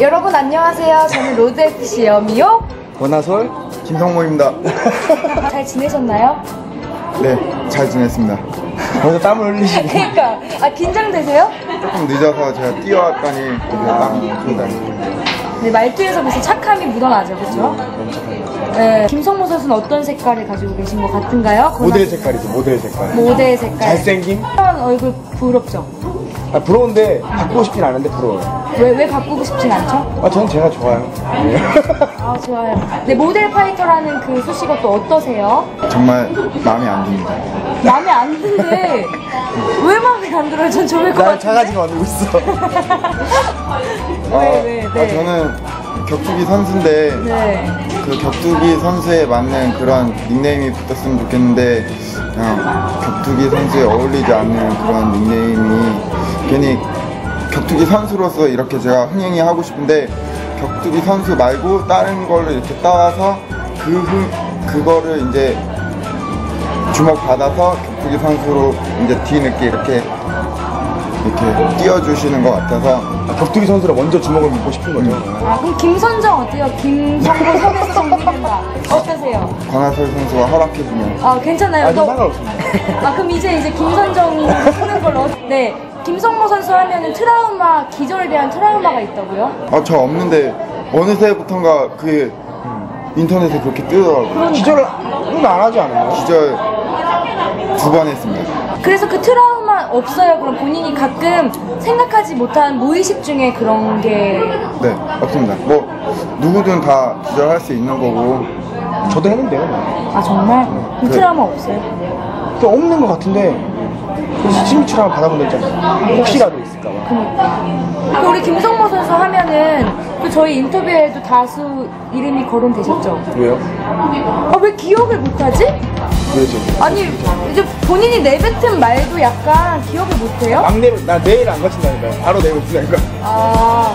여러분 안녕하세요. 저는 로드FC 여미요. 원하솔 김성모입니다. 잘 지내셨나요? 네, 잘 지냈습니다. 벌써 땀을 흘리시고 그러니까 아 긴장되세요? 조금 늦어서 제가 뛰어왔더니 이렇게 딱 들어다니고 네, 말투에서 무슨 착함이 묻어나죠, 그렇죠? 네, 김성모 선수는 어떤 색깔을 가지고 계신 것 같은가요? 모델 색깔이죠 모델 색깔 모델 색깔. 잘생김? 그런 얼굴 부럽죠? 아, 부러운데 바꾸고 싶진 않은데 부러워요 왜, 왜 바꾸고 싶진 않죠? 아 저는 제가 좋아요 네. 아, 좋아요. 네, 모델 파이터라는 그 수식어 또 어떠세요? 정말 마음에 안 듭니다. 마음에 안 드는데, 왜 마음에 안 들어요? 전 좋을 것 날 같은데. 작아지게 만들고 있어 아, 네, 네, 네. 아, 저는 격투기 선수인데 네. 그 격투기 선수에 맞는 그런 닉네임이 붙었으면 좋겠는데 그냥 격투기 선수에 어울리지 않는 그런 닉네임이 괜히 격투기 선수로서 이렇게 제가 흥행이 하고 싶은데 격투기 선수 말고 다른 걸로 이렇게 따와서 그 흥, 그거를 이제 주목받아서 격투기 선수로 이제 뒤늦게 이렇게 이렇게 띄워주시는 것 같아서 아, 격투기 선수로 먼저 주목을 받고 싶은 거죠 아, 그럼 김선정 어때요? 김성모 선에서 정리된다. 어떠세요? 권하솔 선수가 허락해주면 아, 괜찮아요. 아니 너- 상관없습니다 아, 그럼 이제 이제 김선정 하는 걸로. 네. 김성모 선수 하면은 트라우마, 기절에 대한 트라우마가 있다고요? 아 저 없는데 어느새부턴가 그 인터넷에 그렇게 뜨더라고요 기절은 안 하지 않아요? 기절 두 번 했습니다 그래서 그 트라우마 없어요? 그럼 본인이 가끔 생각하지 못한 무의식 중에 그런 게. 네 없습니다 뭐 누구든 다 기절할 수 있는 거고 저도 했는데요 아, 정말? 그 네. 트라우마 없어요? 좀 없는 것 같은데 그래서 심리치료 한번 받아본 적 있잖아요 혹시라도 있을까봐 그 우리 김성모 선수 하면은 또 저희 인터뷰에도 다수 이름이 거론되셨죠? 왜요? 아, 왜 기억을 못하지? 왜죠? 아니, 이제 본인이 내뱉은 말도 약간 기억을 못해요? 막내 나 내일 안 거친다니까요 바로 내일 거친다니까 아,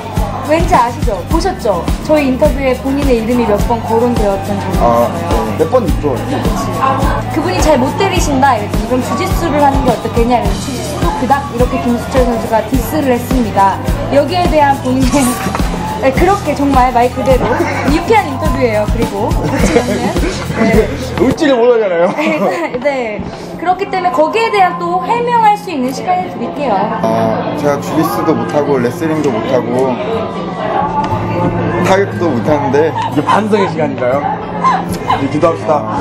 왠지 아시죠? 보셨죠? 저희 인터뷰에 본인의 이름이 몇 번 거론되었던 적이 아, 있어요. 몇번 있죠 그분이 잘 못 때리신다 이랬더니 그럼 주짓수를 하는 게 어떻겠냐 이랬더니 주짓수도 그닥 이렇게 김수철 선수가 디스를 했습니다. 여기에 대한 본인의 네, 그렇게 정말 말 그대로 유쾌한 인터뷰예요. 그리고 같이 네. 울지를 못하잖아요 네, 네. 그렇기 때문에 거기에 대한 또 해명할 수 있는 시간을 드릴게요. 아 제가 주짓수도 못하고 레슬링도 못하고 타격도 못하는데 이게 반성의 시간인가요? 이제 기도합시다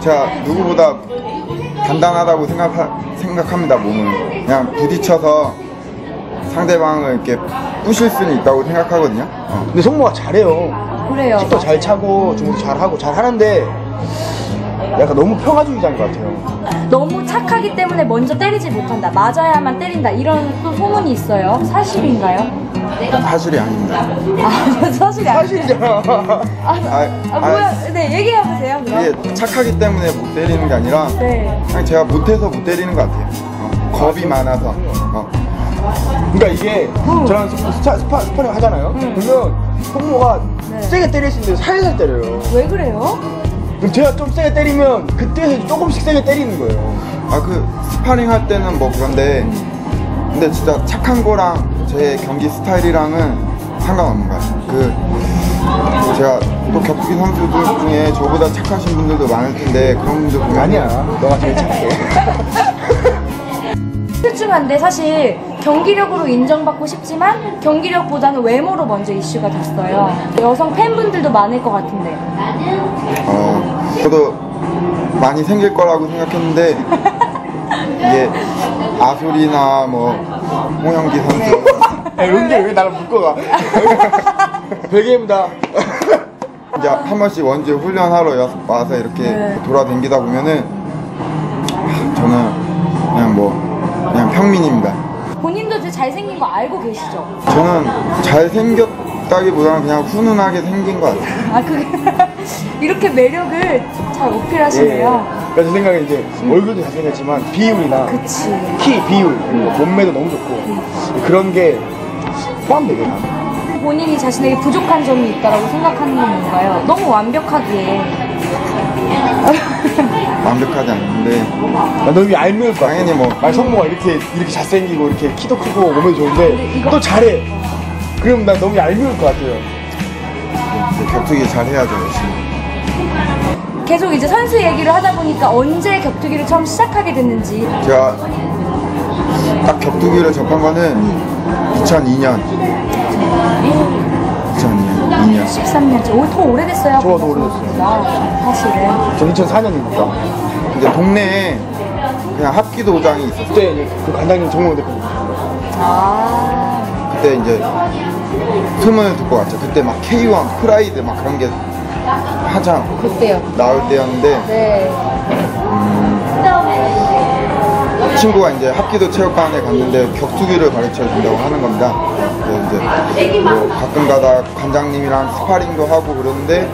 제가 누구보다 단단하다고 생각하, 생각합니다 몸은 그냥 부딪혀서 상대방을 이렇게 부실 수는 있다고 생각하거든요 어. 근데 송모가 잘해요 그래요. 킥도 잘 차고 중도 잘하고 잘 하는데 약간 너무 평화주의자인 것 같아요 너무 착하기 때문에 먼저 때리지 못한다. 맞아야만 때린다. 이런 또 소문이 있어요. 사실인가요? 사실이 아닙니다 아, 사실이 아니에요. 사실이잖아 아, 아, 아, 뭐야? 네, 얘기해보세요, 그럼. 이게 착하기 때문에 못 때리는 게 아니라 네. 그냥 제가 못해서 못 때리는 것 같아요 어. 겁이 많아서 어. 그러니까 이게 저랑 스파, 스파, 스파링 하잖아요 그러면 송모가 네. 세게 때릴 수 있는데 살살 때려요 왜 그래요? 그럼 제가 좀 세게 때리면 그때서 조금씩 세게 때리는 거예요. 아 그 스파링 할 때는 뭐 그런데 근데 진짜 착한 거랑 제 경기 스타일이랑은 상관없는 것 같아요. 그 제가 또 격투기 선수들 중에 저보다 착하신 분들도 많을 텐데 그런 분들 보면 아니야. 너가 제일 착해 출중한데 사실 경기력으로 인정받고 싶지만 경기력보다는 외모로 먼저 이슈가 됐어요. 여성 팬분들도 많을 것 같은데. 어, 저도 많이 생길 거라고 생각했는데 이게 아솔이나 뭐 홍영기 선수 야 용기 왜 나를 묶어가 베개입니다 이제 한 번씩 원주 훈련하러 여- 와서 이렇게 네. 돌아다니다 보면은 하, 저는 그냥 뭐 그냥 평민입니다. 본인도 이제 잘생긴 거 알고 계시죠? 저는 잘생겼다기보다는 그냥 훈훈하게 생긴 것 같아요. 아, 그게 이렇게 매력을 잘 어필하시네요. 그러니까 제 생각에 이제 얼굴도 잘생겼지만 비율이나 그치. 키 비율 그리고 몸매도 너무 좋고 그런 게 포함되게 다 본인이 자신에게 부족한 점이 있다고 생각하는 건 뭔가요? 너무 완벽하게. 완벽하지 않는데 나 너무 얄미울 것 같아 당연히 뭐말 성모가 이렇게 이렇게 잘생기고 이렇게 키도 크고 근데 좋은데 이거- 또 잘해 그럼 나 너무 얄미울 것 같아요. 격투기 잘 해야죠 열심히. 계속 이제 선수 얘기를 하다 보니까 언제 격투기를 처음 시작하게 됐는지 제가 딱 격투기를 접한 거는 2002년. 2002년. 2년. 13년째 오, 더 오래됐어요. 저도 오래됐어요. 사실은 전 2004년이니까. 이제 동네에 그냥 합기도장이 있었어요. 그때 그 관장님 정용 대표님. 아 그때 이제 소문을 듣고 왔죠. 그때 막 K1, 프라이드 막 그런 게 한창 그때요. 나올 때였는데 네. 친구가 이제 합기도 체육관에 갔는데 격투기를 가르쳐 준다고 하는 겁니다. 이제 뭐 가끔 가다 관장님이랑 스파링도 하고 그러는데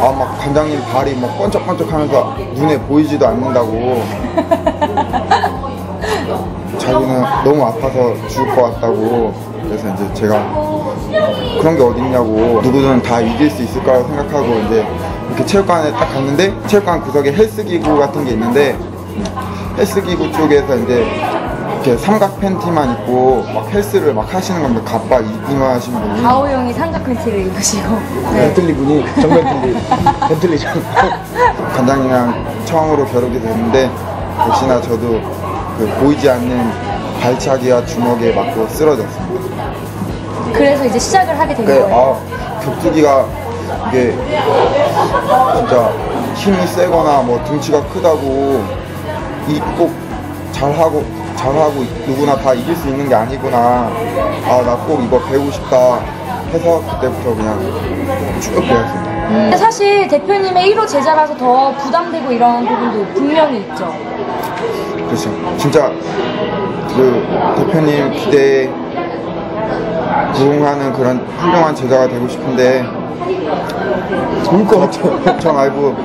아 막 관장님 발이 막 번쩍번쩍하면서 눈에 보이지도 않는다고. 자기는 너무 아파서 죽을 것 같다고. 그래서 이제 제가 그런 게 어딨냐고. 누구든 다 이길 수 있을 거라고 생각하고 이제 이렇게 체육관에 딱 갔는데 체육관 구석에 헬스기구 같은 게 있는데 헬스기구 쪽에서 이제 이렇게 삼각 팬티만 입고 막 헬스를 막 하시는 겁니다. 갑바 이마하신 분이. 가오용이 삼각 팬티를 입으시고 네. 벤틀리 분이 정 벤틀리. 벤틀리죠. 관장님이랑 처음으로 겨루게 됐는데 역시나 저도 그 보이지 않는 발차기와 주먹에 맞고 쓰러졌습니다. 그래서 이제 시작을 하게 된 그, 거예요. 아, 격투기가 이게 진짜 힘이 세거나 뭐 등치가 크다고 이 꼭 잘하고 잘하고 누구나 다 이길 수 있는 게 아니구나. 아, 나 꼭 이거 배우고 싶다 해서 그때부터 그냥 쭉 배웠습니다. 근데 사실 대표님의 1호 제자라서 더 부담되고 이런 부분도 분명히 있죠. 그렇죠. 진짜 그 대표님 기대에 부응하는 그런 훌륭한 제자가 되고 싶은데 좋을 것 같아요. 전 알고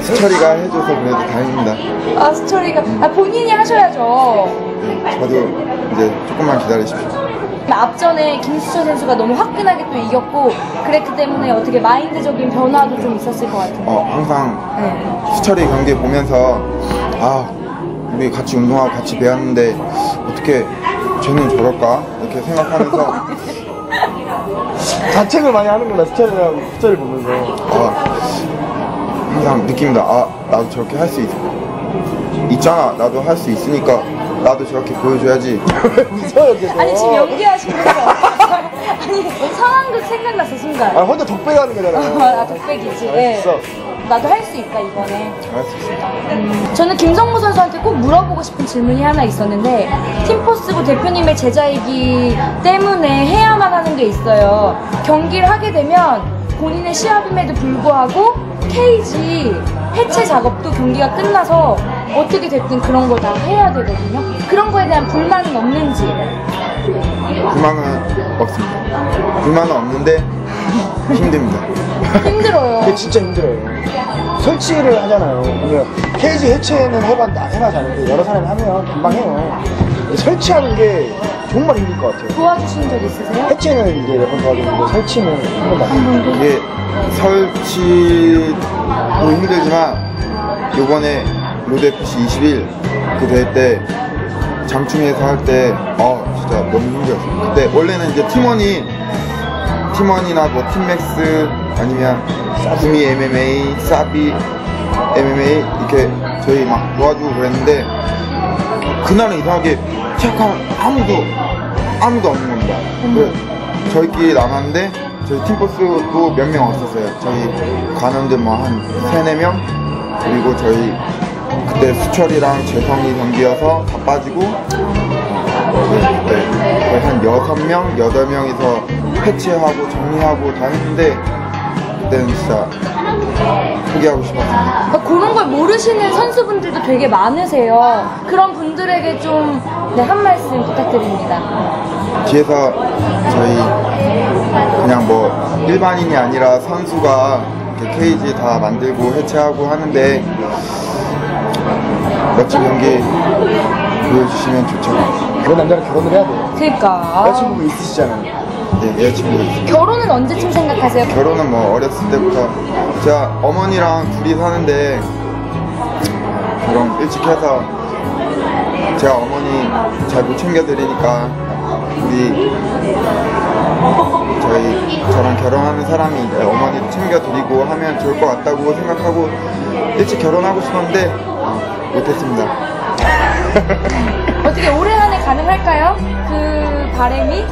수철이가 해줘서 그래도 다행입니다. 아 스토리가 아, 본인이 하셔야죠. 네, 저도 이제 조금만 기다리십시오. 앞전에 김수철 선수가 너무 화끈하게 또 이겼고 그랬기 때문에 어떻게 마인드적인 변화도 좀 있었을 것 같아요. 어, 항상 네. 수철이 경기 보면서 아 우리 같이 운동하고 같이 배웠는데 어떻게 쟤는 저럴까 이렇게 생각하면서 자책을 많이 하는구나, 스타일이랑 스타일 보면서. 아, 항상 느낍니다. 아, 나도 저렇게 할수 있, 있잖아. 나도 할 수 있으니까 나도 저렇게 보여줘야지. 왜 웃어요, 계속. 아니 지금 연기하시면서 아니 상황극 생각났어 순간. 아, 혼자 덕배가는 거잖아요. 아 덕백이지. 예. 알았어. 나도 할 수 있다 이번에. 잘할 수 있습니다. 저는 김성무 선수한테 꼭 물어보고 싶은 질문이 하나 있었는데 팀포스부 대표님의 제자이기 때문에 해야만 하는 게 있어요. 경기를 하게 되면 본인의 시합임에도 불구하고 케이지 해체 작업도 경기가 끝나서 어떻게 됐든 그런 거다 해야 되거든요. 그런 거에 대한 불만은 없는지. 불만은 없습니다. 불만은 없는데 힘듭니다. 힘들어요. 그게 진짜 힘들어요. 설치를 하잖아요. 그러면 케이지 해체는 해봤다, 해봐지 않는데 여러 사람이 하면 금방 해요. 근데 설치하는 게 정말 힘들 것 같아요. 도와주신 적 있으세요? 해체는 이제 몇번 도와줬는데 설치는 한 번도. 이게 설치도 힘들지만 요번에 로드FC 21 그 대회 때 장충에서 할때 어, 진짜 너무 힘들었어요. 근데 원래는 이제 팀원이 팀원이나 뭐 팀맥스 아니면 구미 MMA, 사비 MMA 이렇게 저희 막 도와주고 그랬는데 그날은 이상하게 시작하면 아무도 아무도 없는 겁니다. 그 저희끼리 남았는데 저희 팀버스도 몇명 없었어요. 저희 관원들 뭐한 세네 명 그리고 저희 그때 수철이랑 재성이 경기여서 다 빠지고 어, 그때 거의 한 여섯 명, 여덟 명이서 해체하고 정리하고 다 했는데 그때는 진짜 포기하고 싶었습니다. 그러니까 그런 걸 모르시는 선수분들도 되게 많으세요. 그런 분들에게 좀, 네, 한 말씀 부탁드립니다. 뒤에서 저희 그냥 뭐 일반인이 아니라 선수가 이렇게 케이지 다 만들고 해체하고 하는데 멋진 경기 보여주시면 좋죠. 그런 남자랑 결혼을 해야 돼요. 그니까. 여자친구가 있으시잖아요. 네, 여자친구도 있어요. 결혼은 언제쯤 생각하세요? 결혼은 뭐 어렸을 때부터 제가 어머니랑 둘이 사는데 결혼 일찍 해서 제가 어머니 잘 못 챙겨드리니까 우리 저희 저랑 결혼하는 사람이 이제 어머니도 챙겨드리고 하면 좋을 것 같다고 생각하고 일찍 결혼하고 싶었는데 어, 못했습니다. 어떻게 올해 안에 가능할까요? 그 바람이?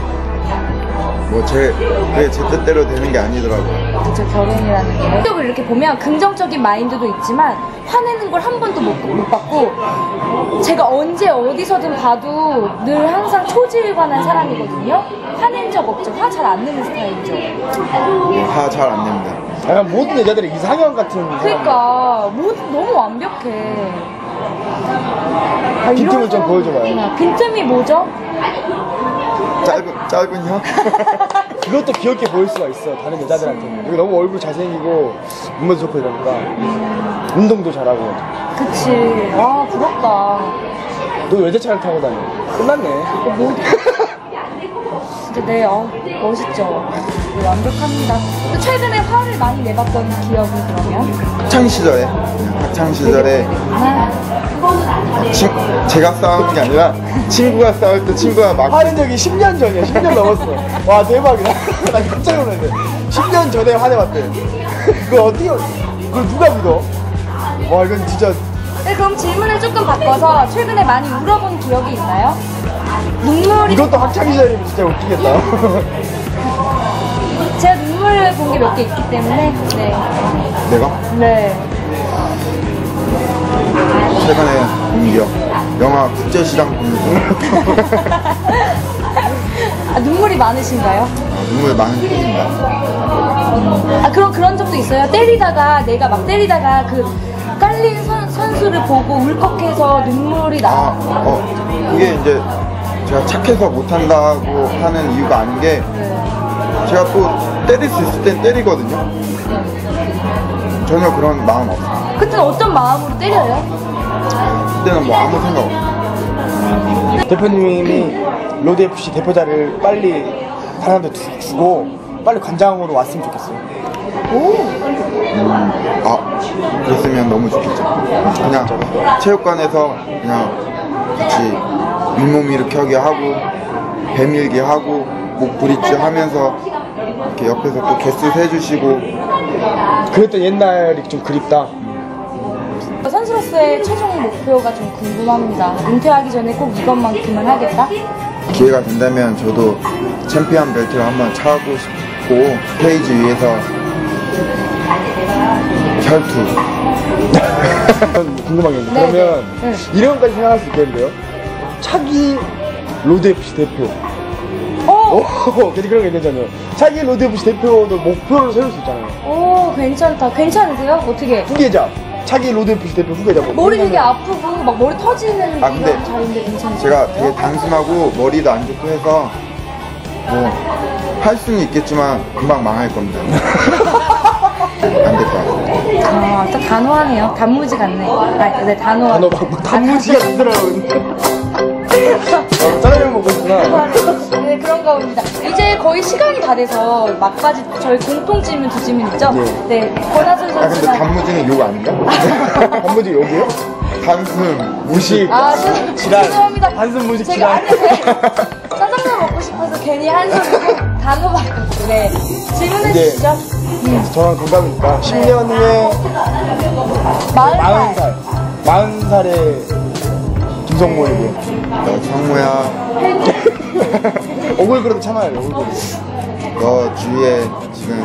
뭐제 그게 제 뜻대로 되는 게 아니더라고요. 그쵸 결혼이라는 게 성격을 이렇게 보면 긍정적인 마인드도 있지만 화내는 걸 한 번도 못, 못 봤고 제가 언제 어디서든 봐도 늘 항상 초지일관한 사람이거든요 화낸 적 없죠 화 잘 안 내는 스타일이죠 화잘안 냅니다. 약간 모든 여자들이 이상형 같은. 그러니까 뭐 너무 완벽해 아, 빈틈을 이런 좀 사람- 보여줘봐요. 아, 빈틈이 뭐죠? 짧은 짧은 혀? 그것도 귀엽게 보일 수가 있어 다른 여자들한테는. 여기 너무 얼굴 잘생기고 눈매도 좋고 이러니까. 운동도 잘하고. 그치. 와 부럽다. 너 외제차를 타고 다녀. 끝났네. 어, 뭐 진짜 네, 어, 멋있죠. 네, 완벽합니다. 또 최근에 화를 많이 내봤던 기억은 그러면? 학창 시절에. 학창 시절에. 아, 친, 제가 싸우는 게 아니라 친구가 싸울 때 친구가 막 화낸 적이 10년 전이야. 10년 넘었어. 와 대박이다. 나 깜짝 놀랐네. 10년 전에 화내봤대. 그거 어떻게 그걸 누가 믿어? 와 이건 진짜. 네, 그럼 질문을 조금 바꿔서 최근에 많이 울어본 기억이 있나요? 눈물이 이것도 학창 시절이면 진짜 웃기겠다. 제가 눈물을 본 게 몇 개 있기 때문에 네, 내가? 네. 최근에 본 기억 영화 국제시장 보면서 아, 눈물이 많으신가요? 눈물 많은 편입니다. 아 그럼 그런 적도 있어요. 때리다가 내가 막 때리다가 그 깔린 선, 선수를 보고 울컥해서 눈물이 아, 나. 어, 그게 이제 제가 착해서 못한다고 하는 이유가 아닌 게 네. 제가 또 때릴 수 있을 땐 때리거든요. 전혀 그런 마음 없어요. 그때는 어떤 마음으로 때려요? 그때는 뭐 아무 생각 없어요. 대표님이 로드 FC 대표자를 빨리 사람한테 주- 주고 빨리 관장으로 왔으면 좋겠어요 아, 그랬으면 너무 좋겠죠. 그냥 체육관에서 그냥 같이 윗몸 일으켜기 하고, 배 밀기 하고, 목 브릿지 하면서 이렇게 옆에서 또 개수 세주시고, 그랬던 옛날이 좀 그립다 선수로서의 최종 목표가 좀 궁금합니다. 은퇴하기 전에 꼭 이것만큼은 하겠다? 기회가 된다면 저도 챔피언 벨트를 한번 차고 싶고, 스테이지 위에서 혈투. 궁금한 게 있는데 네, 그러면 네. 이런 것까지 생각할 수 있겠는데요 차기 로드 FC 대표 오! 오 괜히 그런 게 괜찮아요 차기 로드 FC 대표도 목표를 세울 수 있잖아요 오, 괜찮다. 괜찮으세요? 어떻게? 후계자 차기 로드 FC 대표 후계자 뭐 머리 되게 아프고 막 머리 터지는 아, 근데 이런 자리인데 괜찮으세요? 제가 되게 단순하고 머리도 안 좋고 해서 뭐 할 수는 있겠지만 금방 망할 겁니다. 안 같아요. 아, 딱 단호하네요. 단무지 같네. 아, 네, 단호. 막, 막 단무지가 어, 짜장면 먹고 있구나 네, 그런가 봅니다. 이제 거의 시간이 다 돼서 막바지 저희 공통 질문 두 질문 있죠? 네, 권하선 아 근데 선수가. 단무지는 욕 아닌가? 단무지 여기요? 단순 무식 아, 저, 지랄. 죄송합니다. 한숨 무식 제가 지랄. 네. 짜장면 먹고 싶어서 괜히 한숨 단호밖에 없고, 네. 질문해 이제- 주시죠. 저랑 동갑이니까 10년 후에 마흔 40살 40살의 김성모에게 너 성우야. 억울 그래도 참아요 억울 너 주위에 지금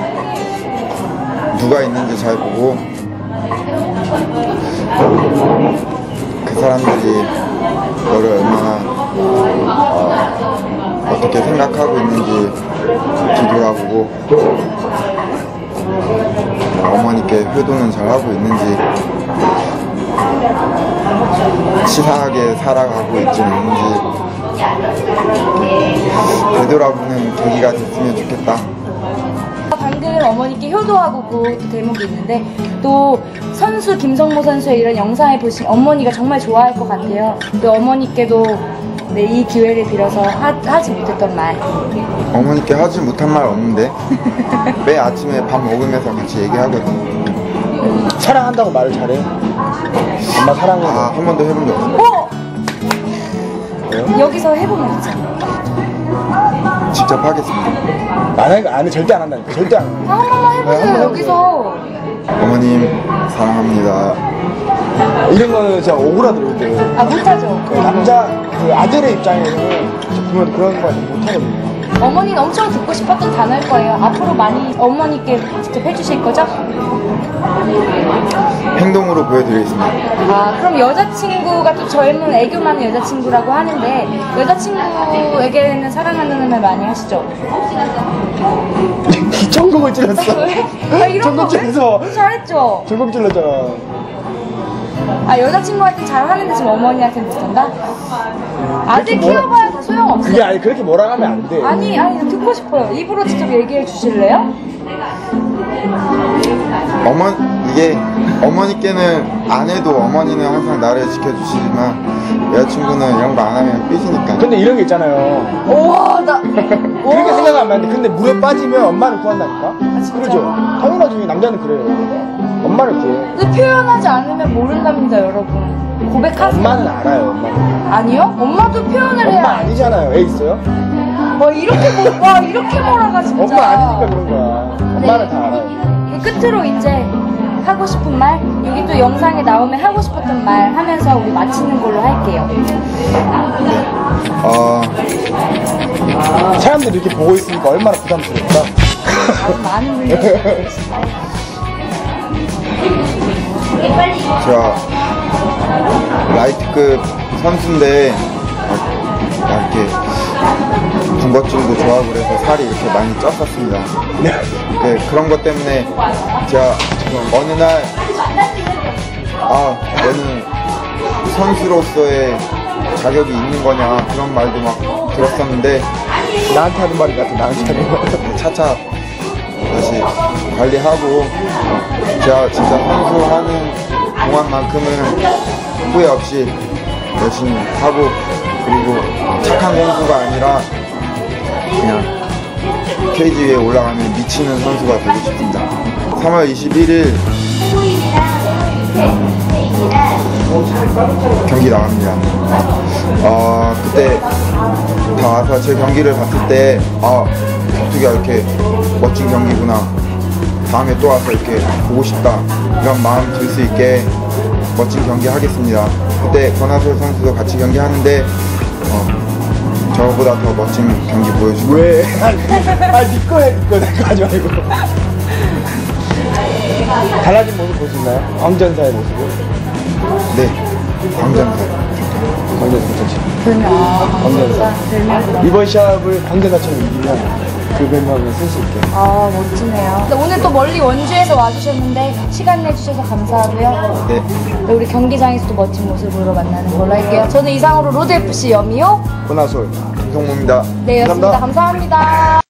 누가 있는지 잘 보고 그 사람들이 너를 얼마나 어, 어떻게 생각하고 있는지 뒤돌아보고 어머니께 효도는 잘하고 있는지 치사하게 살아가고 있지 않는지 되돌아보는 계기가 됐으면 좋겠다. 방금 어머니께 효도하고 그 대목이 있는데 또 선수 김성모 선수의 이런 영상을 보신 어머니가 정말 좋아할 것 같아요. 또 어머니께도 네, 이 기회를 빌어서 하, 하지 못했던 말. 어머니께 하지 못한 말 없는데 매 아침에 밥 먹으면서 같이 얘기하거든. 사랑한다고 말을 잘해 엄마 사랑해 아, 한 번도 해본 적 없어. 어! 여기서 해보면 있잖아. 직접 하겠습니다. 안 해, 안 해, 절대 안 한다니까. 절대 안 해. 아, 한 번만 해보세요, 네, 한번 여기서. 어머님 사랑합니다. 이런 거는 진짜 오그라들거든. 아, 못하죠. 그 남자, 그 아들의 입장에서는 보면 그런 거 못하거든요. 어머니는 엄청 듣고 싶었던 단어일 거예요. 앞으로 많이 어머니께 직접 해주실 거죠? 행동으로 보여드리겠습니다. 아, 그럼 여자친구가 또 젊은 애교 많은 여자친구라고 하는데, 여자친구에게는 사랑한다는 말 많이 하시죠? 전곡을 찔렀어. 아, 이런 거 찔러서. 왜? 잘했죠? 전곡 찔렀잖아. 아, 여자친구한테 잘하는데 지금 어머니한테는 못한다? 아들 그렇게 뭐라- 키워봐야 다 소용없어. 그게 아니, 그렇게 뭐라 하면 안 돼. 아니, 아니, 듣고 싶어요. 입으로 직접 얘기해 주실래요? 어머 이게 어머니께는 안 해도 어머니는 항상 나를 지켜주시지만 여자친구는 이런 거 안 하면 삐지니까. 근데 이런 게 있잖아요. 우와, 나. 그렇게 생각하면 안 돼. 근데 물에 빠지면 엄마를 구한다니까? 아, 진짜? 그러죠. 당연하지. 남자는 그래요. 엄마를 구해. 근데 표현하지 않으면 모른답니다, 여러분. 고백하세요. 엄마는 알아요, 엄마는. 아니요? 엄마도 표현을 해야 엄마 아니잖아요. 애 있어요? 와 이렇게 뭐, 와 이렇게 몰아가 진짜. 엄마 아니니까 그런 거야. 엄마는 다 알아요. 그 끝으로 이제 하고 싶은 말 여기 또 영상에 나오면 하고 싶었던 말 하면서 우리 마치는 걸로 할게요. 어, 사람들이 이렇게 보고 있으니까 얼마나 부담스러울까? 분들이 계시다. 제가 라이트급 선수인데 어, 이렇게 군것질도 좋아하고 그래서 살이 이렇게 많이 쪘었습니다. 네, 그런 것 때문에 제가 어느 날 아, 너는 선수로서의 자격이 있는 거냐 그런 말도 막 들었었는데 나한테 하는 말이 같아, 나한테 하는 말. 차차 다시 관리하고 제가 진짜 선수하는 동안만큼은 후회 없이 열심히 하고 그리고 착한 선수가 아니라 그냥 케이지 위에 올라가면 미치는 선수가 되고 싶습니다. 3월 21일 경기 나갑니다. 어, 그때 다 와서 제 경기를 봤을 때, 아, 격투기가 이렇게 멋진 경기구나. 다음에 또 와서 이렇게 보고 싶다. 이런 마음 들 수 있게 멋진 경기 하겠습니다. 그때 권하솔 선수도 같이 경기하는데, 어, 저보다 더 멋진 경기 보여주고. 왜? 아, 니꺼 해, 니꺼. 내거 하지 말고. 달라진 모습 있나요? 왕전사의 모습을? 네. 광전사? 별명 아, 광전사. 이번 시합을 광전사처럼 이기면 그 별명을 쓸 수 있게. 아 멋지네요. 오늘 또 멀리 원주에서 와주셨는데 시간 내주셔서 감사하고요. 네. 네, 우리 경기장에서도 멋진 모습으로 만나는 걸로 할게요. 저는 이상으로 로드 FC 여미요. 권하솔. 김성모입니다. 네, 였습니다. 감사합니다.